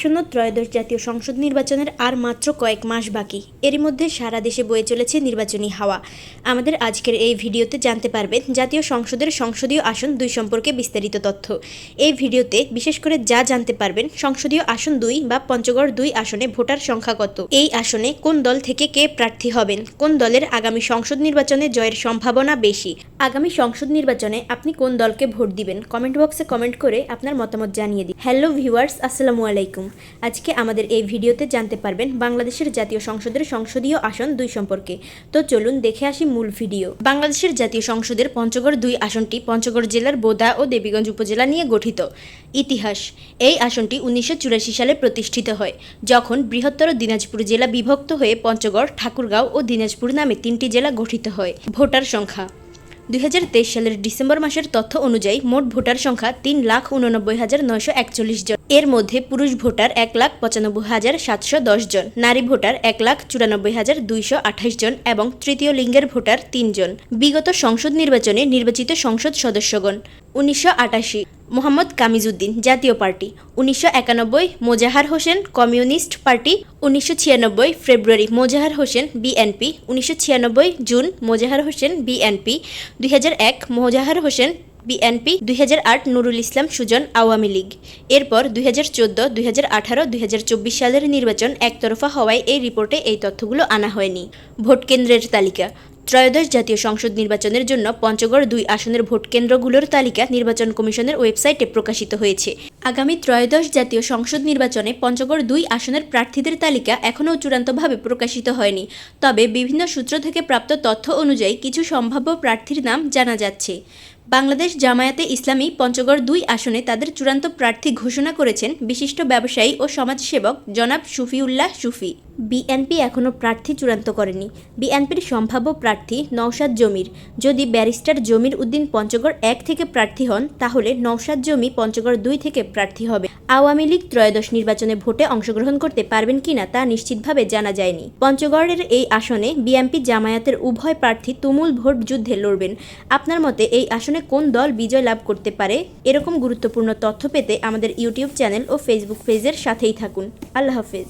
আসন্ন ত্রয়োদশ জাতীয় সংসদ নির্বাচনের আর মাত্র কয়েক মাস বাকি। এরই মধ্যে সারা দেশে বয়ে চলেছে নির্বাচনী হাওয়া। আমাদের আজকের এই ভিডিওতে জানতে পারবেন জাতীয় সংসদের সংসদীয় আসন দুই সম্পর্কে বিস্তারিত তথ্য। এই ভিডিওতে বিশেষ করে যা জানতে পারবেন সংসদীয় আসন দুই বা পঞ্চগড় দুই আসনে ভোটার সংখ্যা কত? এই আসনে কোন দল থেকে কে প্রার্থী হবেন? কোন দলের আগামী সংসদ নির্বাচনে জয়ের সম্ভাবনা বেশি? আগামী সংসদ নির্বাচনে আপনি কোন দলকে ভোট দিবেন? কমেন্ট বক্সে কমেন্ট করে আপনার মতামত জানিয়ে দিন। হ্যালো ভিউয়ার্স, আসসালামু আলাইকুম। আজকে আমাদের এই ভিডিওতে জানতে পারবেন বাংলাদেশের জাতীয় সংসদের সংসদীয় আসন দুই সম্পর্কে। তো চলুন দেখে আসি মূল ভিডিও। বাংলাদেশের জাতীয় সংসদের পঞ্চগড় দুই আসনটি পঞ্চগড় জেলার বোদা ও দেবীগঞ্জ উপজেলা নিয়ে গঠিত। ইতিহাস, এই আসনটি উনিশশো চুরাশি সালে প্রতিষ্ঠিত হয়, যখন বৃহত্তর দিনাজপুর জেলা বিভক্ত হয়ে পঞ্চগড়, ঠাকুরগাঁও ও দিনাজপুর নামে তিনটি জেলা গঠিত হয়। ভোটার সংখ্যা দুই হাজার তেইশ সালের ডিসেম্বর মাসের তথ্য অনুযায়ী মোট ভোটার সংখ্যা তিন লাখ উননব্বই হাজার নয়শো একচল্লিশ জন। এর মধ্যে পুরুষ ভোটার এক লাখ পঁচানব্বই হাজার সাতশো দশ জন, নারী ভোটার এক লাখ চুরানব্বই হাজার দুইশো আঠাশ জন এবং তৃতীয় লিঙ্গের ভোটার তিনজন বিগত সংসদ নির্বাচনে নির্বাচিত সংসদ সদস্যগণ উনিশশো আটাশি, মোহাম্মদ কামিজউদ্দিন জাতীয় পার্টি। উনিশশো একানব্বই, মোজাহার হোসেন, কমিউনিস্ট পার্টি। উনিশশো ছিয়ানব্বই, ফেব্রুয়ারি, মোজাহার হোসেন, বিএনপি। উনিশশো ছিয়ানব্বই, জুন, মোজাহার হোসেন, বিএনপি। দুই হাজার এক, মোজাহার হোসেন, বিএনপি। দুই আট, নুরুল ইসলাম সুজন, আওয়ামী লীগ। এরপর দুই হাজার চোদ্দ, দুই হাজার আঠারো, দুই হাজার চব্বিশ সালের নির্বাচন একতরফা হওয়ায় এই রিপোর্টে এই তথ্যগুলো আনা হয়নি। ভোট কেন্দ্রের তালিকা। ত্রয়োদশ জাতীয় সংসদ নির্বাচনের জন্য পঞ্চগড় দুই আসনের ভোট কেন্দ্রগুলোর তালিকা নির্বাচন কমিশনের ওয়েবসাইটে প্রকাশিত হয়েছে। আগামী ত্রয়োদশ জাতীয় সংসদ নির্বাচনে পঞ্চগড় দুই আসনের প্রার্থীদের তালিকা এখনও চূড়ান্তভাবে প্রকাশিত হয়নি। তবে বিভিন্ন সূত্র থেকে প্রাপ্ত তথ্য অনুযায়ী কিছু সম্ভাব্য প্রার্থীর নাম জানা যাচ্ছে। বাংলাদেশ জামায়াতে ইসলামী পঞ্চগড় দুই আসনে তাদের চূড়ান্ত প্রার্থী ঘোষণা করেছেন বিশিষ্ট ব্যবসায়ী ও সমাজসেবক জনাব সুফিউল্লাহ সুফি বিএনপি এখনও প্রার্থী চূড়ান্ত করেনি। বিএনপির সম্ভাব্য প্রার্থী নওশাদ জমির। যদি ব্যারিস্টার জমির উদ্দিন পঞ্চগড় এক থেকে প্রার্থী হন, তাহলে নওশাদ জমি পঞ্চগড় দুই থেকে প্রার্থী হবে। আওয়ামী লীগ ত্রয়োদশ নির্বাচনে ভোটে অংশগ্রহণ করতে পারবেন কিনা তা নিশ্চিতভাবে জানা যায়নি। পঞ্চগড়ের এই আসনে বিএনপি জামায়াতের উভয় প্রার্থী তুমুল ভোট যুদ্ধে লড়বেন। আপনার মতে এই আসনে কোন দল বিজয় লাভ করতে পারে? এরকম গুরুত্বপূর্ণ তথ্য পেতে আমাদের ইউটিউব চ্যানেল ও ফেসবুক পেজের সাথেই থাকুন। আল্লাহ হাফেজ।